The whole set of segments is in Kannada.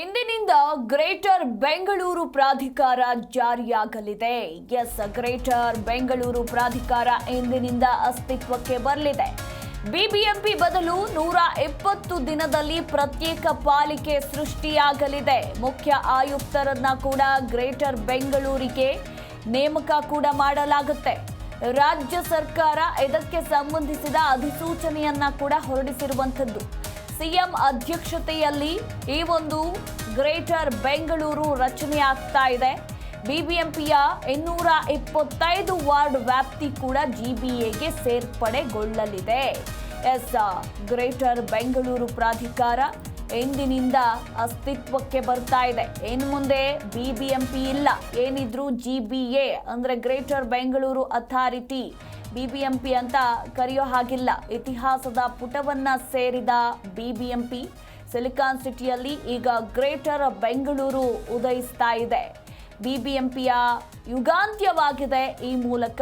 ಇಂದಿನಿಂದ ಗ್ರೇಟರ್ ಬೆಂಗಳೂರು ಪ್ರಾಧಿಕಾರ ಜಾರಿಯಾಗಲಿದೆ. ಎಸ್ ಗ್ರೇಟರ್ ಬೆಂಗಳೂರು ಪ್ರಾಧಿಕಾರ ಇಂದಿನಿಂದ ಅಸ್ತಿತ್ವಕ್ಕೆ ಬರಲಿದೆ. ಬಿಬಿಎಂಪಿ ಬದಲು ನೂರ ಇಪ್ಪತ್ತು ದಿನದಲ್ಲಿ ಪ್ರತ್ಯೇಕ ಪಾಲಿಕೆ ಸೃಷ್ಟಿಯಾಗಲಿದೆ. ಮುಖ್ಯ ಆಯುಕ್ತರನ್ನ ಕೂಡ ಗ್ರೇಟರ್ ಬೆಂಗಳೂರಿಗೆ ನೇಮಕ ಕೂಡ ಮಾಡಲಾಗುತ್ತೆ. ರಾಜ್ಯ ಸರ್ಕಾರ ಇದಕ್ಕೆ ಸಂಬಂಧಿಸಿದ ಅಧಿಸೂಚನೆಯನ್ನ ಕೂಡ ಹೊರಡಿಸಿರುವಂಥದ್ದು. ಸಿಎಂ ಅಧ್ಯಕ್ಷತೆಯಲ್ಲಿ ಈ ಒಂದು ಗ್ರೇಟರ್ ಬೆಂಗಳೂರು ರಚನೆ ಆಗ್ತಾ ಇದೆ. ಬಿಬಿಎಂಪಿಯ ಇನ್ನೂರ ಇಪ್ಪತ್ತೈದು ವಾರ್ಡ್ ವ್ಯಾಪ್ತಿ ಕೂಡ ಜಿಬಿಎಗೆ ಸೇರ್ಪಡೆಗೊಳ್ಳಲಿದೆ. ಎಸ್, ಗ್ರೇಟರ್ ಬೆಂಗಳೂರು ಪ್ರಾಧಿಕಾರ ಎಂದಿನಿಂದ ಅಸ್ತಿತ್ವಕ್ಕೆ ಬರ್ತಾ ಇದೆ. ಇನ್ನು ಮುಂದೆ ಬಿಬಿಎಂಪಿ ಇಲ್ಲ. ಏನಿದ್ರು ಜಿಬಿಎ ಅಂದ್ರೆ ಗ್ರೇಟರ್ ಬೆಂಗಳೂರು ಅಥಾರಿಟಿ ಬಿಬಿಎಂಪಿ ಅಂತ ಕರೆಯೋ ಹಾಗಿಲ್ಲ. ಇತಿಹಾಸದ ಪುಟವನ್ನ ಸೇರಿದ ಬಿಬಿಎಂಪಿ, ಸಿಲಿಕಾನ್ ಸಿಟಿಯಲ್ಲಿ ಈಗ ಗ್ರೇಟರ್ ಬೆಂಗಳೂರು ಉದಯಿಸ್ತಾ ಇದೆ. ಬಿಬಿಎಂಪಿಯ ಯುಗಾಂತ್ಯವಾಗಿದೆ ಈ ಮೂಲಕ.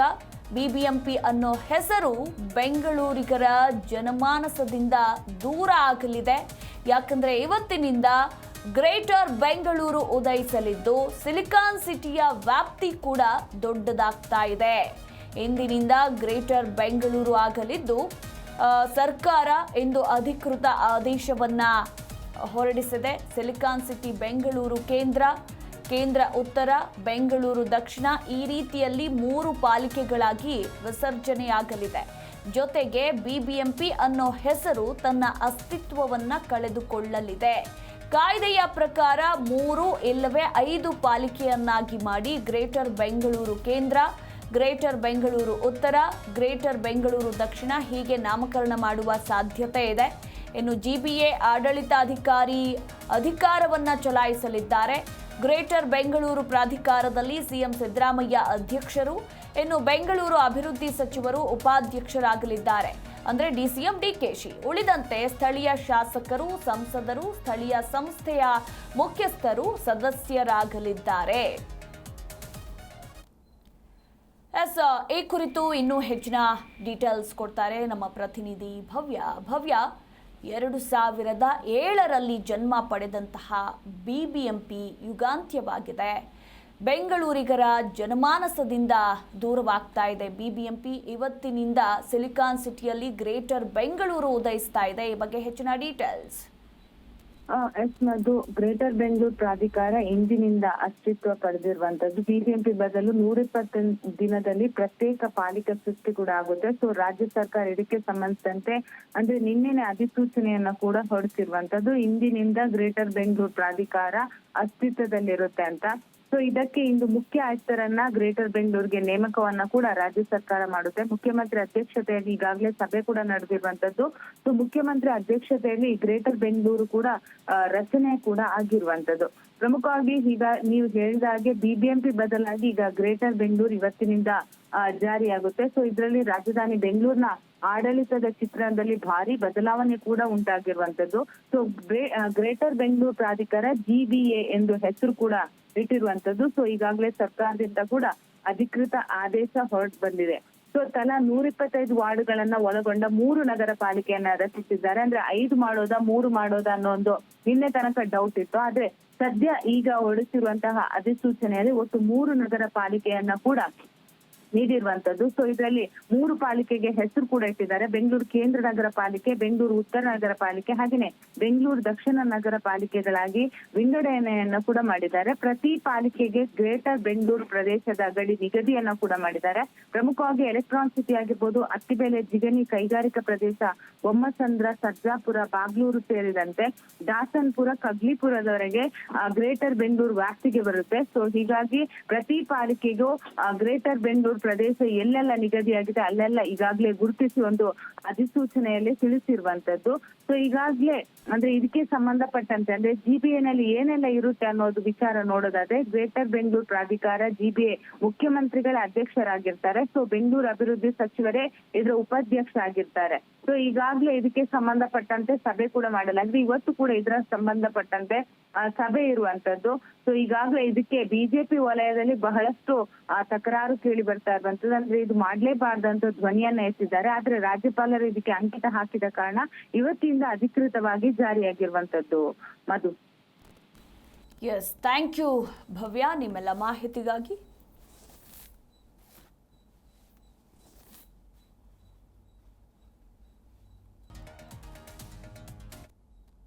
ಬಿಬಿಎಂಪಿ ಅನ್ನೋ ಹೆಸರು ಬೆಂಗಳೂರಿಗರ ಜನಮಾನಸದಿಂದ ದೂರ ಆಗಲಿದೆ. ಯಾಕಂದರೆ ಇವತ್ತಿನಿಂದ ಗ್ರೇಟರ್ ಬೆಂಗಳೂರು ಉದಯಿಸಲಿದ್ದು ಸಿಲಿಕಾನ್ ಸಿಟಿಯ ವ್ಯಾಪ್ತಿ ಕೂಡ ದೊಡ್ಡದಾಗ್ತಾ ಇದೆ. ಇಂದಿನಿಂದ ಗ್ರೇಟರ್ ಬೆಂಗಳೂರು ಆಗಲಿದ್ದು ಸರ್ಕಾರ ಇಂದು ಅಧಿಕೃತ ಆದೇಶವನ್ನು ಹೊರಡಿಸಿದೆ. ಸಿಲಿಕಾನ್ ಸಿಟಿ, ಬೆಂಗಳೂರು ಕೇಂದ್ರ ಕೇಂದ್ರ ಉತ್ತರ, ಬೆಂಗಳೂರು ದಕ್ಷಿಣ ಈ ರೀತಿಯಲ್ಲಿ ಮೂರು ಪಾಲಿಕೆಗಳಾಗಿ ವಿಸರ್ಜನೆಯಾಗಲಿದೆ. ಜೊತೆಗೆ ಬಿಬಿಎಂಪಿ ಅನ್ನೋ ಹೆಸರು ತನ್ನ ಅಸ್ತಿತ್ವವನ್ನು ಕಳೆದುಕೊಳ್ಳಲಿದೆ. ಕಾಯ್ದೆಯ ಪ್ರಕಾರ ಮೂರು ಇಲ್ಲವೇ ಐದು ಪಾಲಿಕೆಯನ್ನಾಗಿ ಮಾಡಿ ಗ್ರೇಟರ್ ಬೆಂಗಳೂರು ಕೇಂದ್ರ ಗ್ರೇಟರ್ ಬೆಂಗಳೂರು ಉತ್ತರ, ಗ್ರೇಟರ್ ಬೆಂಗಳೂರು ದಕ್ಷಿಣ ಹೀಗೆ ನಾಮಕರಣ ಮಾಡುವ ಸಾಧ್ಯತೆ ಇದೆ. ಇನ್ನು ಜಿಬಿಎ ಆಡಳಿತಾಧಿಕಾರಿ ಅಧಿಕಾರವನ್ನು ಚಲಾಯಿಸಲಿದ್ದಾರೆ. ಗ್ರೇಟರ್ ಬೆಂಗಳೂರು ಪ್ರಾಧಿಕಾರದಲ್ಲಿ ಸಿಎಂ ಸಿದ್ದರಾಮಯ್ಯ ಅಧ್ಯಕ್ಷರು, ಇನ್ನು ಬೆಂಗಳೂರು ಅಭಿವೃದ್ಧಿ ಸಚಿವರು ಉಪಾಧ್ಯಕ್ಷರಾಗಲಿದ್ದಾರೆ. ಅಂದರೆ ಡಿಸಿಎಂ ಡಿಕೆಶಿ. ಉಳಿದಂತೆ ಸ್ಥಳೀಯ ಶಾಸಕರು, ಸಂಸದರು, ಸ್ಥಳೀಯ ಸಂಸ್ಥೆಯ ಮುಖ್ಯಸ್ಥರು ಸದಸ್ಯರಾಗಲಿದ್ದಾರೆ. ಎಸ್, ಈ ಕುರಿತು ಇನ್ನೂ ಹೆಚ್ಚಿನ ಡೀಟೇಲ್ಸ್ ಕೊಡ್ತಾರೆ ನಮ್ಮ ಪ್ರತಿನಿಧಿ ಭವ್ಯ. ಭವ್ಯ, ಎರಡು ಸಾವಿರದ ಏಳರಲ್ಲಿ ಜನ್ಮ ಪಡೆದಂತಹ ಬಿ ಬಿ ಎಂ ಪಿ ಯುಗಾಂತ್ಯವಾಗಿದೆ. ಬೆಂಗಳೂರಿಗರ ಜನಮಾನಸದಿಂದ ದೂರವಾಗ್ತಾ ಇದೆ ಬಿಬಿಎಂಪಿ. ಇವತ್ತಿನಿಂದ ಸಿಲಿಕಾನ್ ಸಿಟಿಯಲ್ಲಿ ಗ್ರೇಟರ್ ಬೆಂಗಳೂರು ಉದಯಿಸ್ತಾ ಇದೆ. ಈ ಬಗ್ಗೆ ಹೆಚ್ಚಿನ details. Yes Madhu greater Bengaluru ಪ್ರಾಧಿಕಾರ ಇಂದಿನಿಂದ ಅಸ್ತಿತ್ವ ಪಡೆದಿರುವಂತದ್ದು. ಬಿಬಿಎಂಪಿ ಬದಲು ನೂರಿಪ್ಪತ್ತು ದಿನದಲ್ಲಿ ಪ್ರತ್ಯೇಕ ಪಾಲಿಕೆ ಸೃಷ್ಟಿ ಕೂಡ ಆಗುತ್ತೆ. ಸೊ ರಾಜ್ಯ ಸರ್ಕಾರ ಇದಕ್ಕೆ ಸಂಬಂಧಿಸಿದಂತೆ ಅಂದ್ರೆ ನಿನ್ನೆನೆ ಅಧಿಸೂಚನೆಯನ್ನ ಕೂಡ ಹೊರಡಿಸಿರುವಂತದ್ದು. ಇಂದಿನಿಂದ ಗ್ರೇಟರ್ ಬೆಂಗಳೂರು ಪ್ರಾಧಿಕಾರ ಅಸ್ತಿತ್ವದಲ್ಲಿರುತ್ತೆ ಅಂತ. ಸೊ ಇದಕ್ಕೆ ಇಂದು ಮುಖ್ಯ ಆಯುಕ್ತರನ್ನ ಗ್ರೇಟರ್ ಬೆಂಗಳೂರಿಗೆ ನೇಮಕವನ್ನ ಕೂಡ ರಾಜ್ಯ ಸರ್ಕಾರ ಮಾಡುತ್ತೆ. ಮುಖ್ಯಮಂತ್ರಿ ಅಧ್ಯಕ್ಷತೆಯಲ್ಲಿ ಈಗಾಗಲೇ ಸಭೆ ಕೂಡ ನಡೆದಿರುವಂತದ್ದು. ಸೊ ಮುಖ್ಯಮಂತ್ರಿ ಅಧ್ಯಕ್ಷತೆಯಲ್ಲಿ ಗ್ರೇಟರ್ ಬೆಂಗಳೂರು ಕೂಡ ರಚನೆ ಕೂಡ ಆಗಿರುವಂತದ್ದು. ಪ್ರಮುಖವಾಗಿ ಈಗ ನೀವು ಹೇಳಿದ ಹಾಗೆ ಬಿಬಿಎಂಪಿ ಬದಲಾಗಿ ಈಗ ಗ್ರೇಟರ್ ಬೆಂಗಳೂರು ಇವತ್ತಿನಿಂದ ಜಾರಿಯಾಗುತ್ತೆ. ಸೊ ಇದರಲ್ಲಿ ರಾಜಧಾನಿ ಬೆಂಗಳೂರಿನ ಆಡಳಿತದ ಚಿತ್ರಣದಲ್ಲಿ ಭಾರಿ ಬದಲಾವಣೆ ಕೂಡ ಉಂಟಾಗಿರುವಂತದ್ದು. ಸೊ ಗ್ರೇಟರ್ ಬೆಂಗಳೂರು ಪ್ರಾಧಿಕಾರ ಜಿಬಿಎ ಎಂದು ಹೆಸರು ಕೂಡ ಇಟ್ಟಿರುವಂತದ್ದು ಸೊ ಈಗಾಗಲೇ ಸರ್ಕಾರದಿಂದ ಕೂಡ ಅಧಿಕೃತ ಆದೇಶ ಹೊರಟು ಬಂದಿದೆ. ಸೊ ತಲಾ ನೂರ ಇಪ್ಪತ್ತೈದು ವಾರ್ಡ್ಗಳನ್ನ ಒಳಗೊಂಡ ಮೂರು ನಗರ ಪಾಲಿಕೆಯನ್ನ ರಚಿಸಿದ್ದಾರೆ. ಅಂದ್ರೆ ಐದು ಮಾಡೋದ, ಮೂರು ಮಾಡೋದ ಅನ್ನೋ ಒಂದು ನಿನ್ನೆ ತನಕ ಡೌಟ್ ಇತ್ತು. ಆದ್ರೆ ಸದ್ಯ ಈಗ ಹೊರಡಿಸಿರುವಂತಹ ಅಧಿಸೂಚನೆಯಲ್ಲಿ ಒಟ್ಟು ಮೂರು ನಗರ ಪಾಲಿಕೆಯನ್ನ ಕೂಡ ನೀಡಿರುವಂತದ್ದು. ಸೊ ಇದರಲ್ಲಿ ಮೂರು ಪಾಲಿಕೆಗೆ ಹೆಸರು ಕೂಡ ಇಟ್ಟಿದ್ದಾರೆ. ಬೆಂಗಳೂರು ಕೇಂದ್ರ ನಗರ ಪಾಲಿಕೆ, ಬೆಂಗಳೂರು ಉತ್ತರ ನಗರ ಪಾಲಿಕೆ, ಹಾಗೇನೆ ಬೆಂಗಳೂರು ದಕ್ಷಿಣ ನಗರ ಪಾಲಿಕೆಗಳಾಗಿ ವಿಂಗಡಣೆಯನ್ನ ಕೂಡ ಮಾಡಿದ್ದಾರೆ. ಪ್ರತಿ ಪಾಲಿಕೆಗೆ ಗ್ರೇಟರ್ ಬೆಂಗಳೂರು ಪ್ರದೇಶದ ಗಡಿ ನಿಗದಿಯನ್ನ ಕೂಡ ಮಾಡಿದ್ದಾರೆ. ಪ್ರಮುಖವಾಗಿ ಎಲೆಕ್ಟ್ರಾನ್ ಸಿಟಿ ಆಗಿರ್ಬೋದು, ಅತ್ತಿಬೆಲೆ ಜಿಗಣಿ ಕೈಗಾರಿಕಾ ಪ್ರದೇಶ, ಬೊಮ್ಮಸಂದ್ರ, ಸರ್ಜಾಪುರ, ಬಾಗ್ಲೂರು ಸೇರಿದಂತೆ ದಾಸನ್ಪುರ, ಕಗ್ಲಿಪುರದವರೆಗೆ ಗ್ರೇಟರ್ ಬೆಂಗಳೂರು ವ್ಯಾಪ್ತಿಗೆ ಬರುತ್ತೆ. ಸೊ ಹೀಗಾಗಿ ಪ್ರತಿ ಪಾಲಿಕೆಗೂ ಗ್ರೇಟರ್ ಬೆಂಗಳೂರು ಪ್ರದೇಶ ಎಲ್ಲೆಲ್ಲ ನಿಗದಿಯಾಗಿದೆ, ಅಲ್ಲೆಲ್ಲ ಈಗಾಗಲೇ ಗುರುತಿಸಿ ಒಂದು ಅಧಿಸೂಚನೆಯಲ್ಲಿ ತಿಳಿಸಿರುವಂತದ್ದು ಸೊ ಈಗಾಗ್ಲೇ ಅಂದ್ರೆ ಇದಕ್ಕೆ ಸಂಬಂಧಪಟ್ಟಂತೆ ಅಂದ್ರೆ ಜಿಬಿಎ ನಲ್ಲಿ ಏನೆಲ್ಲ ಇರುತ್ತೆ ಅನ್ನೋದು ವಿಚಾರ ನೋಡೋದಾದ್ರೆ ಗ್ರೇಟರ್ ಬೆಂಗಳೂರು ಪ್ರಾಧಿಕಾರ ಜಿಬಿಎ ಮುಖ್ಯಮಂತ್ರಿಗಳ ಅಧ್ಯಕ್ಷರಾಗಿರ್ತಾರೆ. ಸೊ ಬೆಂಗಳೂರು ಅಭಿವೃದ್ಧಿ ಸಚಿವರೇ ಇದರ ಉಪಾಧ್ಯಕ್ಷ ಆಗಿರ್ತಾರೆ ಸೊ ಈಗಾಗ್ಲೇ ಇದಕ್ಕೆ ಸಂಬಂಧಪಟ್ಟಂತೆ ಸಭೆ ಕೂಡ ಮಾಡಲಾಗಿದೆ. ಇವತ್ತು ಕೂಡ ಇದರ ಸಂಬಂಧಪಟ್ಟಂತೆ ಸಭೆ ಇರುವಂತದ್ದು. ಸೊ ಈಗಾಗಲೇ ಇದಕ್ಕೆ ಬಿಜೆಪಿ ವಲಯದಲ್ಲಿ ಬಹಳಷ್ಟು ತಕರಾರು ಕೇಳಿ ಬರ್ತಾ ಇರುವಂತದ್ದು. ಅಂದ್ರೆ ಇದು ಮಾಡ್ಲೇಬಾರ್ದಂತ ಧ್ವನಿಯನ್ನ ಎತ್ತಿದ್ದಾರೆ. ಆದ್ರೆ ರಾಜ್ಯಪಾಲರು ಇದಕ್ಕೆ ಅಂಕಿತ ಹಾಕಿದ ಕಾರಣ ಇವತ್ತಿಂದ ಅಧಿಕೃತವಾಗಿ ಜಾರಿಯಾಗಿರುವಂತದ್ದು. Madhu. Yes thank you Bhavya. ನಿಮ್ಮೆಲ್ಲ ಮಾಹಿತಿಗಾಗಿ